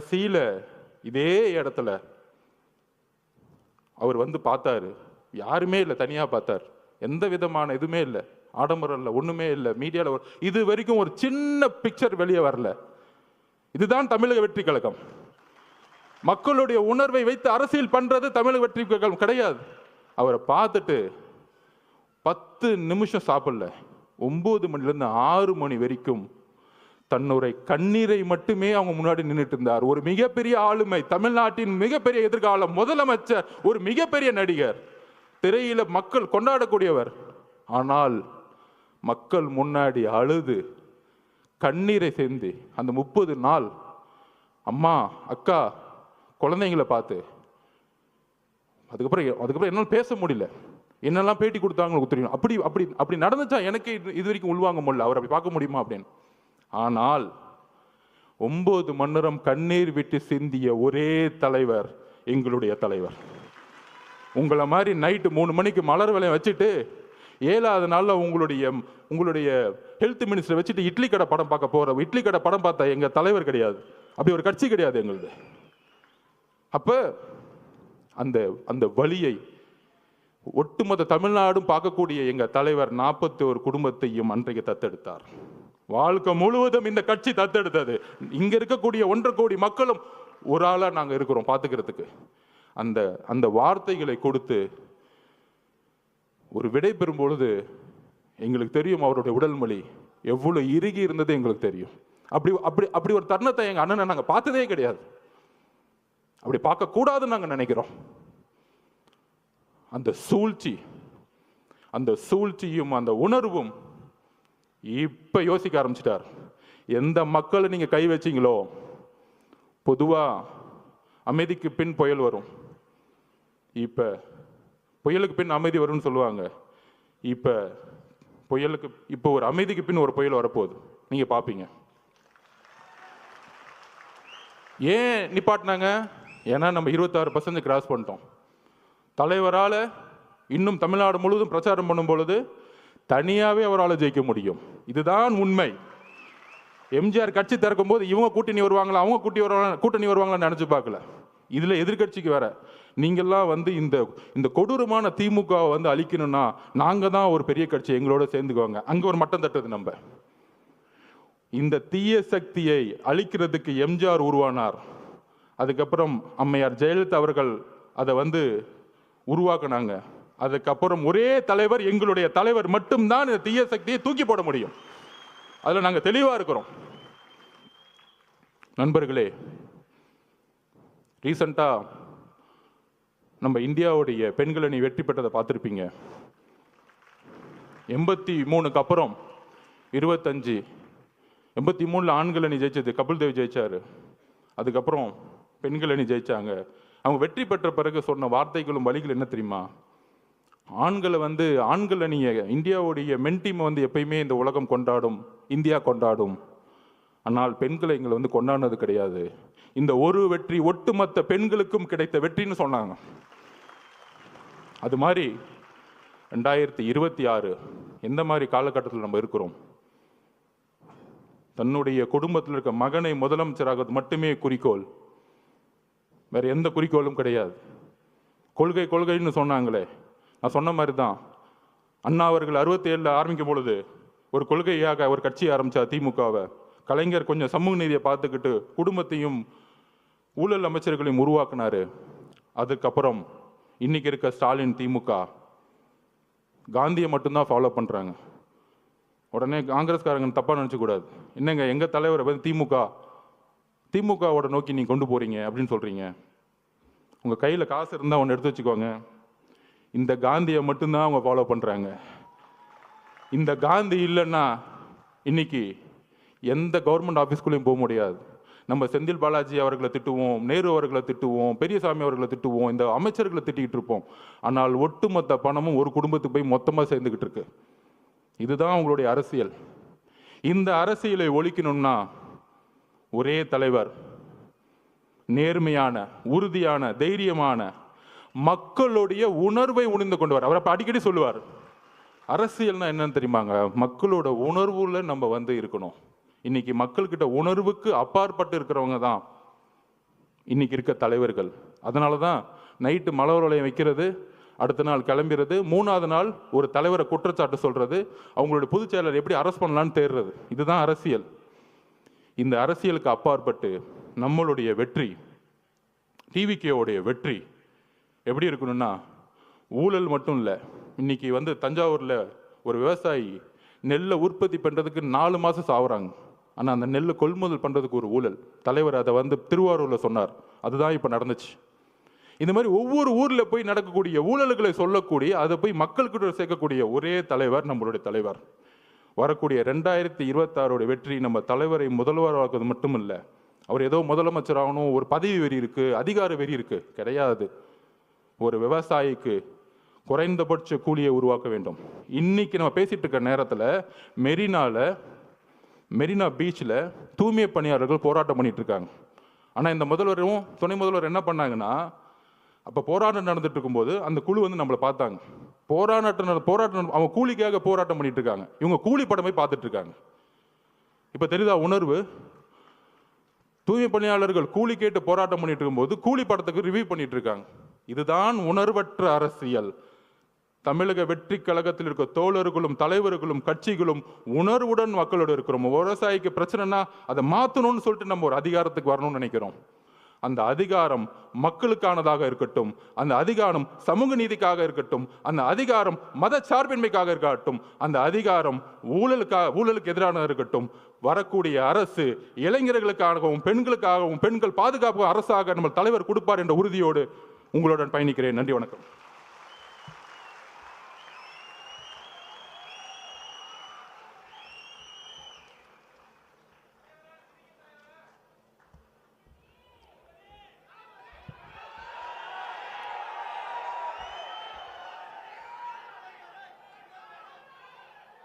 கடைசியில் இதே இடத்துல அவர் வந்து பார்த்தாரு. யாருமே இல்லை தனியா பார்த்தார். எந்த விதமான இதுவுமே இல்லை. ஆடம்பரம் இல்லை ஒண்ணுமே இல்லை. மீடியாவில் இது வரைக்கும் ஒரு சின்ன பிக்சர் வெளியே வரல. இதுதான் தமிழக வெற்றி கழகம். மக்களுடைய உணர்வை வைத்து அரசியல் பண்றது தமிழக வெற்றி கழகம் கிடையாது. அவரை பார்த்துட்டு பத்து நிமிஷம் சாப்பிடல. ஒன்பது மணிலேருந்து ஆறு மணி வரைக்கும் தன்னுரை கண்ணீரை மட்டுமே அவங்க முன்னாடி நின்றுட்டு இருந்தார் ஒரு மிகப்பெரிய ஆளுமை தமிழ்நாட்டின் மிகப்பெரிய எதிர்காலம் முதலமைச்சர் ஒரு மிகப்பெரிய நடிகர். திரையில மக்கள் கொண்டாடக்கூடியவர். ஆனால் மக்கள் முன்னாடி அழுது கண்ணீரை சேர்ந்து அந்த முப்பது நாள் அம்மா அக்கா குழந்தைங்களை பார்த்து. அதுக்கப்புறம் அதுக்கப்புறம் என்னால் பேச முடியல. என்னெல்லாம் பேட்டி கொடுத்தாங்களோ தெரியும் அப்படி அப்படி அப்படி நடந்துச்சா? எனக்கு இது இது வரைக்கும் உள்வாங்க முடியல. அவர் அப்படி பார்க்க முடியுமா அப்படின்னு. ஆனால் ஒன்பது மன்னரம் கண்ணீர் விட்டு சிந்திய ஒரே தலைவர் எங்களுடைய தலைவர். உங்களை மாதிரி நைட்டு மூணு மணிக்கு மலர் விலையை வச்சுட்டு ஏழாவது நாளில் உங்களுடைய உங்களுடைய ஹெல்த் மினிஸ்டர் வச்சுட்டு இட்லி கடை படம் பார்க்க போகிற இட்லி கடை படம் பார்த்தா எங்கள் தலைவர் கிடையாது. அப்படி ஒரு கட்சி கிடையாது எங்களுது. அப்போ அந்த அந்த வழியை ஒட்டுமொத்த தமிழ்நாடும் பார்க்கக்கூடிய எங்கள் தலைவர் நாற்பத்தி ஒரு குடும்பத்தையும் அன்றைக்கு தத்தெடுத்தார். வாழ்க்கை முழுவதும் இந்த கட்சி தத்தெடுத்தது. இங்க இருக்கக்கூடிய ஒன்றரை கோடி மக்களும் ஒரு ஆளா நாங்கள் இருக்கிறோம் பார்த்துக்கிறதுக்கு அந்த அந்த வார்த்தைகளை கொடுத்து ஒரு விடை பெறும் பொழுது எங்களுக்கு தெரியும் அவருடைய உடல் மொழி எவ்வளோ இறுகி இருந்தது எங்களுக்கு தெரியும். அப்படி அப்படி அப்படி ஒரு தருணத்தை எங்கள் அண்ணனை நாங்கள் பார்த்ததே கிடையாது. அப்படி பார்க்கக்கூடாதுன்னு நாங்கள் நினைக்கிறோம். அந்த சூழ்ச்சி அந்த சூழ்ச்சியும் அந்த உணர்வும் இப்போ யோசிக்க ஆரம்பிச்சிட்டார். எந்த மக்களை நீங்கள் கை வச்சீங்களோ பொதுவாக அமைதிக்கு பின் புயல் வரும். இப்போ புயலுக்கு பின் அமைதி வரும்னு சொல்லுவாங்க. இப்போ புயலுக்கு இப்போ ஒரு அமைதிக்கு பின் ஒரு புயல் வரப்போகுது. நீங்கள் பார்ப்பீங்க ஏன் நிப்பாட்டினாங்க? ஏன்னா நம்ம இருபத்தாறு பர்சன்ட் கிராஸ் பண்ணிட்டோம். தலைவரால் இன்னும் தமிழ்நாடு முழுவதும் பிரச்சாரம் பண்ணும் பொழுது தனியாகவே அவரால் ஜெயிக்க முடியும். இதுதான் உண்மை. எம்ஜிஆர் கட்சி திறக்கும் போது இவங்க கூட்டணி வருவாங்களா அவங்க கூட்டி வருவாங்க கூட்டணி வருவாங்களான்னு நினச்சி பார்க்கல. இதில் எதிர்க்கட்சிக்கு வேற. நீங்கள்லாம் வந்து இந்த இந்த கொடூரமான திமுகவை வந்து அழிக்கணும்னா நாங்கள் தான் ஒரு பெரிய கட்சி எங்களோட சேர்ந்துக்குவாங்க. அங்கே ஒரு மட்டம் தட்டுது நம்ம. இந்த தீய சக்தியை அழிக்கிறதுக்கு எம்ஜிஆர் உருவானார். அதுக்கப்புறம் அம்மையார் ஜெயலலிதா அவர்கள் அதை வந்து உருவாக்குனாங்க. அதுக்கப்புறம் ஒரே தலைவர் எங்களுடைய தலைவர் மட்டும்தான் இந்த தீய சக்தியை தூக்கி போட முடியும். அதில் நாங்கள் தெளிவாக இருக்கிறோம். நண்பர்களே ரீசண்டாக நம்ம இந்தியாவுடைய பெண்கள் அணி வெற்றி பெற்றதை பார்த்துருப்பீங்க. எண்பத்தி மூணுக்கு அப்புறம் இருபத்தஞ்சு எண்பத்தி மூணில் ஆண்கள் அணி ஜெயிச்சது கபில் தேவ் ஜெயிச்சார். அதுக்கப்புறம் பெண்கள் அணி ஜெயிச்சாங்க. அவங்க வெற்றி பெற்ற பிறகு சொன்ன வார்த்தைகளும் வழிகள் என்ன தெரியுமா? ஆண்களை வந்து ஆண்களை நீங்கள் இந்தியாவுடைய மென் டீமை வந்து எப்பயுமே இந்த உலகம் கொண்டாடும் இந்தியா கொண்டாடும். ஆனால் பெண்களை எங்களை வந்து கொண்டாடினது கிடையாது. இந்த ஒரு வெற்றி ஒட்டுமொத்த பெண்களுக்கும் கிடைத்த வெற்றின்னு சொன்னாங்க. அது மாதிரி ரெண்டாயிரத்தி இருபத்தி ஆறு எந்த மாதிரி காலகட்டத்தில் நம்ம இருக்கிறோம்? தன்னுடைய குடும்பத்தில் இருக்க மகனை முதலமைச்சராகிறது மட்டுமே குறிக்கோள். வேறு எந்த குறிக்கோளும் கிடையாது. கொள்கை கொள்கைன்னு சொன்னாங்களே. நான் சொன்ன மாதிரி தான் அண்ணா அவர்கள் அறுபத்தேழில் ஆரம்பிக்கும் பொழுது ஒரு கொள்கையாக ஒரு கட்சி ஆரம்பித்தா திமுகவை. கலைஞர் கொஞ்சம் சமூக நீதியை பார்த்துக்கிட்டு குடும்பத்தையும் ஊழல் அமைச்சர்களையும் உருவாக்குனாரு. அதுக்கப்புறம் இன்னைக்கு இருக்க ஸ்டாலின் திமுக காந்தியை மட்டும்தான் ஃபாலோ பண்ணுறாங்க உடனே காங்கிரஸ்காரங்க தப்பாக நினச்சக்கூடாது என்னங்க எங்கள் தலைவரை வந்து திமுக திமுகவோட நோக்கி நீங்கள் கொண்டு போகிறீங்க அப்படின்னு சொல்கிறீங்க உங்கள் கையில் காசு இருந்தால் ஒன்று எடுத்து வச்சுக்கோங்க. இந்த காந்தியை மட்டும்தான் அவங்க ஃபாலோ பண்ணுறாங்க இந்த காந்தி இல்லைன்னா இன்னைக்கு எந்த கவர்மெண்ட் ஆஃபீஸ்க்குள்ளேயும் போக முடியாது. நம்ம செந்தில் பாலாஜி அவர்களை திட்டுவோம் நேரு அவர்களை திட்டுவோம் பெரியசாமி அவர்களை திட்டுவோம் இந்த அமைச்சர்களை திட்டிக்கிட்டு இருப்போம். ஆனால் ஒட்டுமொத்த பணமும் ஒரு குடும்பத்துக்கு போய் மொத்தமாக சேர்ந்துக்கிட்டு இருக்கு. இதுதான் அவங்களுடைய அரசியல். இந்த அரசியலை ஒழிக்கணும்னா ஒரே தலைவர் நேர்மையான உறுதியான தைரியமான மக்களுடைய உணர்வை உணர்ந்து கொண்டு அவர் அப்போ அடிக்கடி சொல்லுவார் அரசியல்னா என்னன்னு தெரியுமாங்க? மக்களோட உணர்வுல நம்ம வந்து இருக்கணும். இன்னைக்கு மக்கள்கிட்ட உணர்வுக்கு அப்பாற்பட்டு இருக்கிறவங்க தான் இன்னைக்கு இருக்க தலைவர்கள். அதனால தான் நைட்டு மலர் வளையம் வைக்கிறது அடுத்த நாள் கிளம்பிறது மூணாவது நாள் ஒரு தலைவரை குற்றச்சாட்டு சொல்றது அவங்களுடைய பொதுச் செயலர் எப்படி அரெஸ்ட் பண்ணலான்னு தேடுறது. இதுதான் அரசியல். இந்த அரசியலுக்கு அப்பாற்பட்டு நம்மளுடைய வெற்றி டிவிகேவுடைய வெற்றி எப்படி இருக்கணும்னா ஊழல் மட்டும் இல்லை. இன்னைக்கு வந்து தஞ்சாவூரில் ஒரு விவசாயி நெல்லை உற்பத்தி பண்ணுறதுக்கு நாலு மாதம் சாவுறாங்க. ஆனால் அந்த நெல்லை கொள்முதல் பண்ணுறதுக்கு ஒரு ஊழல். தலைவர் அதை வந்து திருவாரூரில் சொன்னார். அதுதான் இப்போ நடந்துச்சு. இந்த மாதிரி ஒவ்வொரு ஊரில் போய் நடக்கக்கூடிய ஊழல்களை சொல்லக்கூடிய அதை போய் மக்கள்கிட்ட சேர்க்கக்கூடிய ஒரே தலைவர் நம்மளுடைய தலைவர். வரக்கூடிய ரெண்டாயிரத்தி இருபத்தாறோட வெற்றி நம்ம தலைவரை முதல்வராக்குவது மட்டும் இல்லை அவர் ஏதோ முதலமைச்சர் ஆகணும் ஒரு பதவி வெறி இருக்குது அதிகார வெறி இருக்குது கிடையாது. ஒரு விவசாயிக்கு குறைந்தபட்ச கூலியை உருவாக்க வேண்டும். இன்னைக்கு நம்ம பேசிகிட்டு இருக்க நேரத்தில் மெரினாவில் மெரினா பீச்சில் தூய்மை பணியாளர்கள் போராட்டம் பண்ணிகிட்டு இருக்காங்க. ஆனால் இந்த முதல்வரும் துணை முதல்வர் என்ன பண்ணாங்கன்னா அப்போ போராட்டம் நடந்துட்டு இருக்கும்போது அந்த குழு வந்து நம்மளை பார்த்தாங்க. போராட்டம் நட- போராட்டம் அவங்க கூலிக்காக போராட்டம் பண்ணிட்டு இருக்காங்க. இவங்க கூலி படமே பார்த்துட்டு இருக்காங்க. இப்போ தெரியுதா உணர்வு? தூய்மை பணியாளர்கள் கூலி கேட்டு போராட்டம் பண்ணிட்டு இருக்கும்போது கூலி படத்துக்கு ரிவ்யூ பண்ணிட்டு இருக்காங்க. இதுதான் உணர்வற்ற அரசியல். தமிழக வெற்றி கழகத்தில் இருக்க தோழர்களும் தலைவர்களும் கட்சிகளும் உணர்வுடன் மக்களோடு இருக்கிறோம். விவசாயிக்கு பிரச்சனைனா அதை மாற்றணும்னு சொல்லிட்டு நம்ம ஒரு அதிகாரத்துக்கு வரணும்னு நினைக்கிறோம். அந்த அதிகாரம் மக்களுக்கானதாக இருக்கட்டும் அந்த அதிகாரம் சமூக நீதிக்காக இருக்கட்டும் அந்த அதிகாரம் மத சார்பின்மைக்காக இருக்கட்டும் அந்த அதிகாரம் ஊழலுக்காக ஊழலுக்கு எதிரானதாக இருக்கட்டும் வரக்கூடிய அரசு இளைஞர்களுக்காகவும் பெண்களுக்காகவும் பெண்கள் பாதுகாப்பு அரசாக நம்ம தலைவர் கொடுப்பார் என்ற உறுதியோடு உங்களுடன் பயணிக்கிறேன். நன்றி வணக்கம்.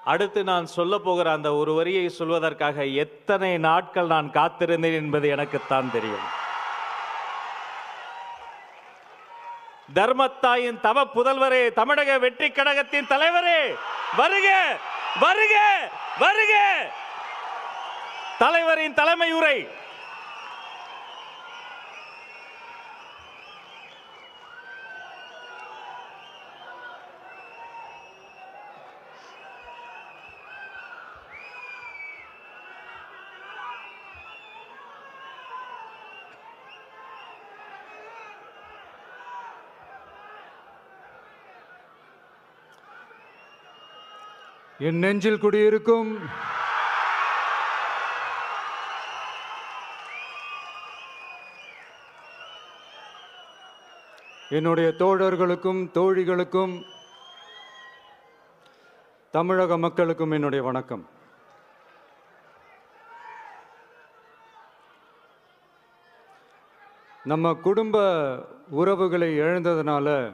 அடுத்து நான் சொல்ல போகிற அந்த ஒரு வரியை சொல்வதற்காக எத்தனை நாட்கள் நான் காத்திருந்தேன் என்பது எனக்குத்தான் தெரியும். தர்மத்தாயின் தவ புதல்வரே தமிழக வெற்றி கழகத்தின் தலைவரே வருக வருக வருக. தலைவரின் தலைமை உரை என் நெஞ்சில் குடியிருக்கும். என்னுடைய தோழர்களுக்கும் தோழிகளுக்கும் தமிழக மக்களுக்கும் என்னுடைய வணக்கம். நம்ம குடும்ப உறவுகளை இழந்ததுனால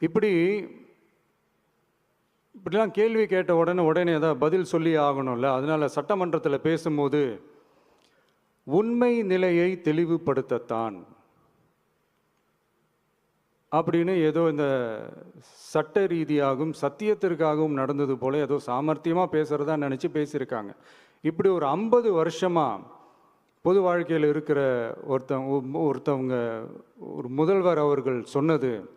இப்படி இப்படிலாம் கேள்வி கேட்ட உடனே உடனே ஏதாவது பதில் சொல்லி ஆகணும்ல? அதனால் சட்டமன்றத்தில் பேசும்போது உண்மை நிலையை தெளிவுபடுத்தத்தான் அப்படின்னு ஏதோ இந்த சட்ட ரீதியாகவும் சத்தியத்திற்காகவும் நடந்தது போல ஏதோ சாமர்த்தியமாக பேசுகிறதா நினச்சி பேசியிருக்காங்க. இப்படி ஒரு ஐம்பது வருஷமாக பொது வாழ்க்கையில் இருக்கிற ஒருத்தவங்க ஒருத்தவங்க ஒரு முதல்வர் அவர்கள் சொன்னது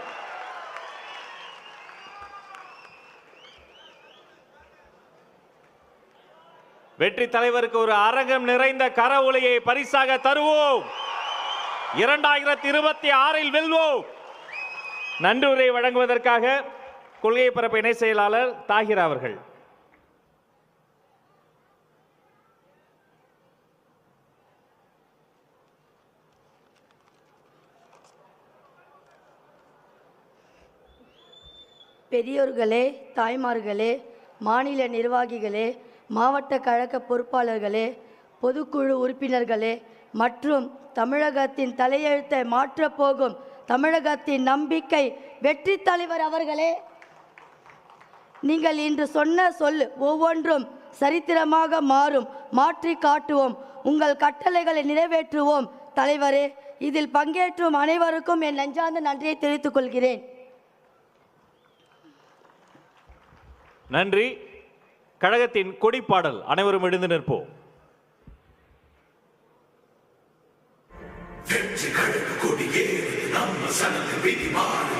வெற்றி தலைவருக்கு ஒரு அரங்கம் நிறைந்த கரவொலியை பரிசாக தருவோம். இரண்டாயிரத்தி இருபத்தி ஆறில் வெல்வோம். நன்றியுரை வழங்குவதற்காக கொள்கை பரப்பு இணை செயலாளர் தாகிர் அவர்கள். பெரியோர்களே தாய்மார்களே மாநில நிர்வாகிகளே மாவட்ட கழக பொறுப்பாளர்களே பொதுக்குழு உறுப்பினர்களே மற்றும் தமிழகத்தின் தலையெழுத்தை மாற்றப் போகும் தமிழகத்தின் நம்பிக்கை வெற்றி தலைவர் அவர்களே நீங்கள் இன்று சொன்ன சொல் ஒவ்வொன்றும் சரித்திரமாக மாறும். மாற்றி காட்டுவோம். உங்கள் கட்டளைகளை நிறைவேற்றுவோம். தலைவரே இதில் பங்கேற்றும் அனைவருக்கும் என் நெஞ்சார்ந்த நன்றியை தெரிவித்துக் கொள்கிறேன். நன்றி. கழகத்தின் கொடிப்பாடல் அனைவரும் எழுந்து நிற்போம். வெற்றி கழக கொடியே நம்ம சனது விதிமான.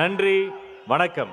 நன்றி வணக்கம்.